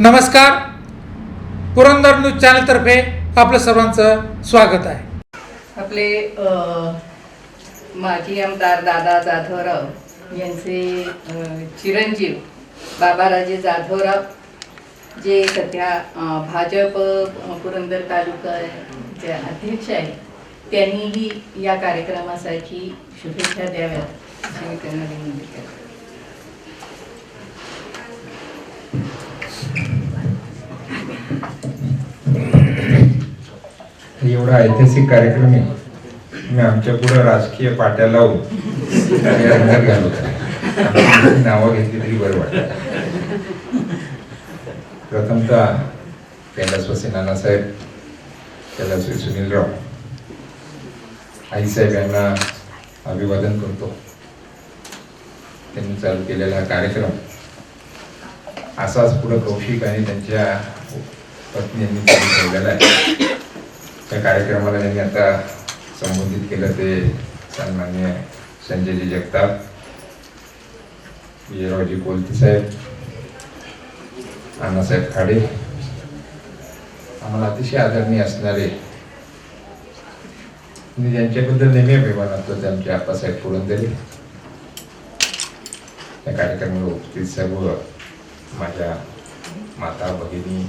नमस्कार. पुरंदर न्यूज चॅनलतर्फे आपलं सर्वांचं स्वागत आहे. आपले माजी आमदार दादा जाधवराव यांचे चिरंजीव बाबाराजे जाधवराव जे सध्या भाजप पुरंदर तालुकाचे अध्यक्ष आहेत त्यांनीही या कार्यक्रमासाठी शुभेच्छा द्याव्यात. अशी मी त्यांना विनंती करते. एवढा ऐतिहासिक कार्यक्रम आहे. मी आमच्या पुढे राजकीय पाट्या लावून अंगात रंगात घालवतो नावं घेतली तरी बरं वाटत. प्रथमतः कैलासवासी नानासाहेब कैलासवासी सुनीलराव आईसाहेब यांना अभिवादन करतो. त्यांनी चालू केलेला हा कार्यक्रम असाच पुढं कौशिक आणि त्यांच्या पत्नी यांनी चालू ठेवलेला आहे. त्या कार्यक्रमाला त्यांनी आता संबोधित केलं ते सन्मान्य संजयजी जगताप विजयरावजी कोलते साहेब अण्णासाहेब खाडे आम्हाला अतिशय आदरणीय असणारे मी ज्यांच्याबद्दल नेहमी अभिमान असतो ते आमचे आप्पासाहेब पुरंदरे. या कार्यक्रमाला उपस्थित सर्व माझ्या माता भगिनी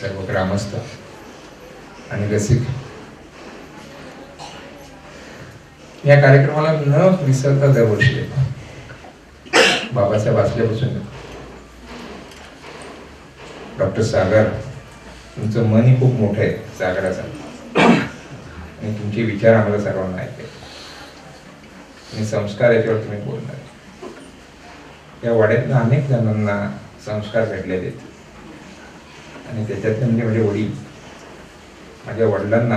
सर्व ग्रामस्थ. आणि रसिक या कार्यक्रमाला न विसरता दरवर्षी बाबासाहेब असल्यापासून. डॉक्टर सागर तुमचं मनही खूप मोठं आहे सागराचं. आणि तुमचे विचार आम्हाला सर्वांना ऐकले आणि संस्कार याच्यावर तुम्ही बोलणार. या वाड्यातल्या अनेक जणांना संस्कार भेटलेले आहेत. आणि त्याच्यातले म्हणजे माझे वडील. माझ्या वडिलांना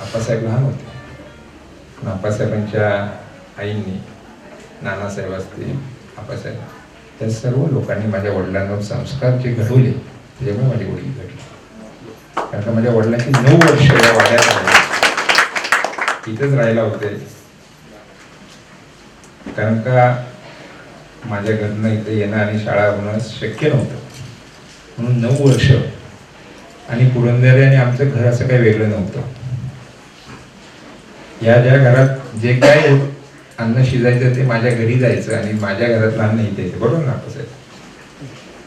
आप्पासाहेब लहान होते. पण आप्पासाहेबांच्या आईंनी नानासाहेब असतील आप्पासाहेब त्या सर्व लोकांनी माझ्या वडिलांवर संस्कार जे घडवले त्याच्यामुळे माझी वडील घडली. कारण का माझ्या वडिलांची नऊ वर्ष या वाड्यात राहिले. इथेच राहायला होते. कारण का माझ्या घरनं इथे येणं आणि शाळा होणं शक्य नव्हतं. म्हणून नऊ वर्ष आणि पुरंदरे आणि आमचं घर असं काही वेगळं नव्हतं. या ज्या घरात जे काय अन्न शिजायचं ते माझ्या घरी जायचं आणि माझ्या घरातलं अन्न इथे यायचं. बरोबर ना आप्पासाहेब?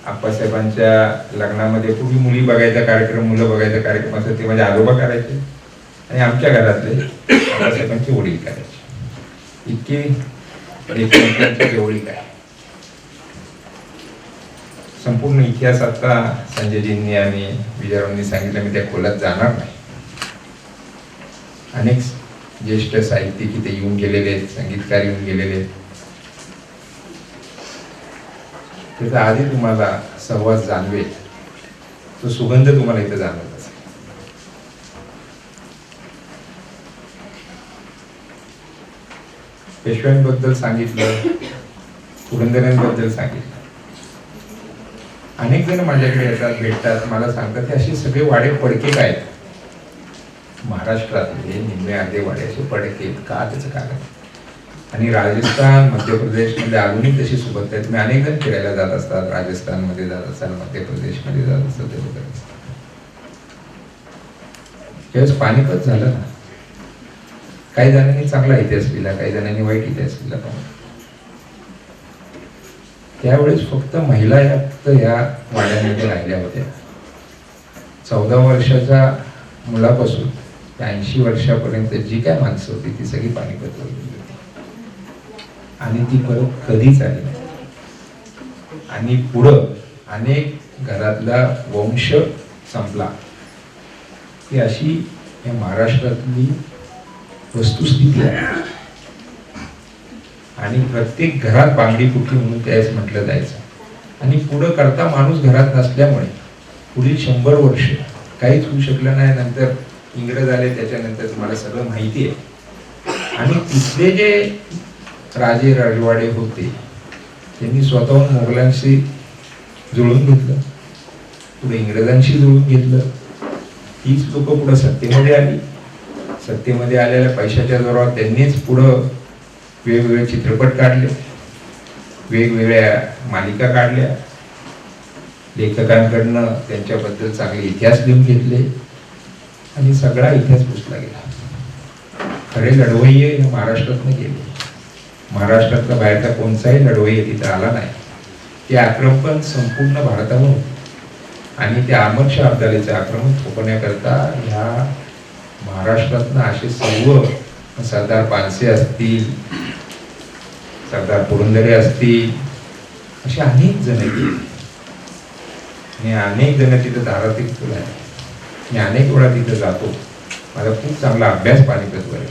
आप्पासाहेबांच्या लग्नामध्ये पूर्वी मुली बघायचा कार्यक्रम मुलं बघायचा कार्यक्रम असं ते माझे आजोबा करायचे. आणि आमच्या घरातले आप्पासाहेबांचे वडील करायचे. इतकी एकमेकांची जवळीक आहे संपूर्ण इतिहास आता संजयजींनी आणि विजयरावांनी सांगितलं मी त्या खोलात जाणार नाही. अनेक ज्येष्ठ साहित्यिक इथे येऊन गेलेले आहेत संगीतकार येऊन गेलेले आहेत. त्याचा आधी तुम्हाला सहवास जाणवेल. तो सुगंध तुम्हाला इथे जाणवत असेल. पेशव्यांबद्दल सांगितलं पुरंदऱ्यांबद्दल सांगितलं. अनेक जण माझ्याकडे येतात भेटतात. मला सांगतात हे असे सगळे वाडे पडके काय आहेत? महाराष्ट्रातले निम्मे अर्धे वाडे असे पडके आहेत. का त्याचं कारण आणि राजस्थान मध्य प्रदेशमध्ये अजूनही तशी सोबत आहेत. मी अनेक जण फिरायला जात असतात. राजस्थानमध्ये जात असतात मध्य प्रदेशमध्ये जात असतात ते वगैरे ज्यावेळेस पानिपत झालं ना. काही जणांनी चांगला इतिहास लिहिला काही जणांनी वाईट इतिहास लिहिला. पण त्यावेळेस फक्त महिला यात फक्त या वाड्यामध्ये राहिल्या होत्या. चौदा वर्षाच्या मुलापासून ते ऐंशी वर्षापर्यंत जी काय माणसं होती ती सगळी पाणीपत होती. आणि ती परत कधीच आली नाही. आणि पुढं अनेक घरातला वंश संपला. ही अशी या महाराष्ट्रातली वस्तुस्थिती आहे. आणि प्रत्येक घरात बांगडी कुठली म्हणून त्यास म्हटलं जायचं. आणि पुढं करता माणूस घरात नसल्यामुळे पुढील शंभर वर्ष काहीच होऊ शकलं नाही. नंतर इंग्रज आले त्याच्यानंतर तुम्हाला सगळं माहिती आहे. आणि तिथले जे राजे राजवाडे होते त्यांनी स्वतःहून मोगलांशी जुळून घेतलं. पुढे इंग्रजांशी जुळून घेतलं. हीच लोक पुढे सत्तेमध्ये आली. सत्तेमध्ये आलेल्या पैशाच्या जोरावर त्यांनीच पुढं वेगवेगळे चित्रपट काढले वेगवेगळ्या मालिका काढल्या. लेखकांकडनं त्यांच्याबद्दल चांगले इतिहास लिहून घेतले आणि सगळा इतिहास पुसला गेला. खरे लढवय्ये हे महाराष्ट्रातनं गेले. महाराष्ट्रातला बाहेरचा कोणताही लढवय्ये तिथं आला नाही. ते आक्रमण संपूर्ण भारतावर आणि त्या अमर शाह अब्दालीचं आक्रमण थोपवण्याकरता ह्या महाराष्ट्रातनं असे सर्व सरदार पानसे असतील सरदार पुरंदरे असतील असे अनेक जण मी अनेक जण तिथं धारातील फुलं आहे. मी अनेक वेळा तिथं जातो. माझा खूप चांगला अभ्यास पानिपतवर आहे.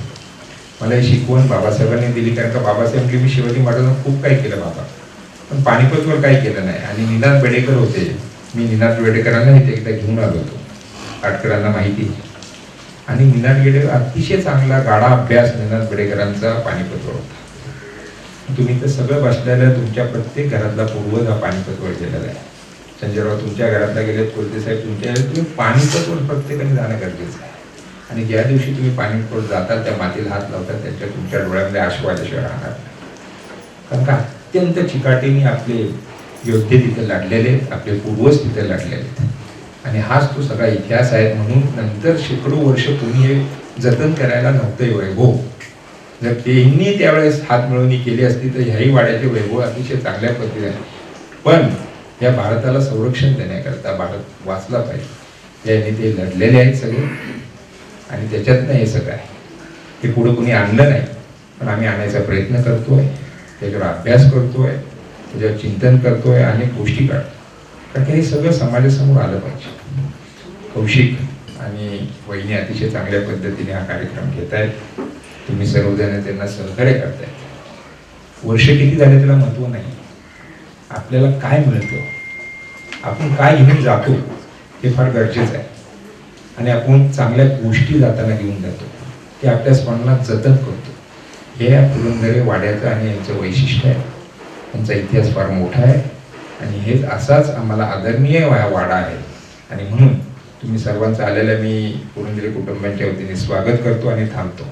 मला ही शिकवण बाबासाहेबांनी दिली कारण का बाबासाहेब मी शिवाजी महाराजांना खूप काही केलं बाबा. पण पानिपतवर काही केलं नाही. आणि निनाद बेडेकर होते. मी निनाद बेडेकरांना इथे एकदा घेऊन आलो होतो. आटकरांना माहिती आहे. आणि निनाद बेडेकर अतिशय चांगला गाडा अभ्यास निनाद बेडेकरांचा पाणीपतवळ होता. तुम्ही तर सगळं बसलेल्या तुमच्या प्रत्येक घरातला पूर्वज हा पानिपतवर गेलेला आहे. संजयराव तुमच्या घरातला गेले कोलते साहेब तुमच्या तुम्ही पानिपतवर प्रत्येकाने जाणं गरजेचं आहे. आणि ज्या दिवशी तुम्ही पानिपतवर जाता त्या मातीला हात लावता त्यांच्या तुमच्या डोळ्यामध्ये आशुवाल्याशिवाय राहणार कारण का? अत्यंत चिकाटीने आपले योद्धे तिथे लढलेले आहेत आपले पूर्वज तिथे लढलेले आहेत. आणि हाच तो सगळा इतिहास आहे. म्हणून नंतर शेकडो वर्ष कोणी हे जतन करायला नव्हतं वैभव हो. जर त्यांनी त्यावेळेस हात मिळवणी केली असती तर ह्याही वाड्याचे वैभव अतिशय चांगल्या पद्धतीने पण या भारताला संरक्षण देण्याकरता भारत वाचला पाहिजे. यांनी ते लढलेले आहेत सगळे. आणि त्याच्यातनं हे सगळं आहे. हे पुढं कोणी आणलं नाही. पण आम्ही आणायचा प्रयत्न करतोय. त्याच्यावर अभ्यास करतोय. त्याच्यावर चिंतन करतोय. अनेक गोष्टी काढतो कारण की हे सगळं समाजासमोर आलं पाहिजे. कौशिक आणि वहिनी अतिशय चांगल्या पद्धतीने हा कार्यक्रम घेत आहेत तुम्ही सर्वजण त्यांना सहकार्य करताय वर्ष किती झाले त्याला महत्त्व नाही. आपल्याला काय मिळतं? आपण काय घेऊन जातो हे फार गरजेचं आहे. आणि आपण चांगल्या गोष्टी जाताना घेऊन जातो. ते आपल्या स्मरणात जतन करतो. हे या पुरंदरे वाड्याचं आणि यांचं वैशिष्ट्य आहे. त्यांचा इतिहास फार मोठा आहे. आणि हेच असाच आम्हाला आदरणीय वाडा आहे. आणि म्हणून तुम्ही सर्वांचं आलेलं मी पुरंदरे कुटुंबांच्या वतीने स्वागत करतो आणि थांबतो.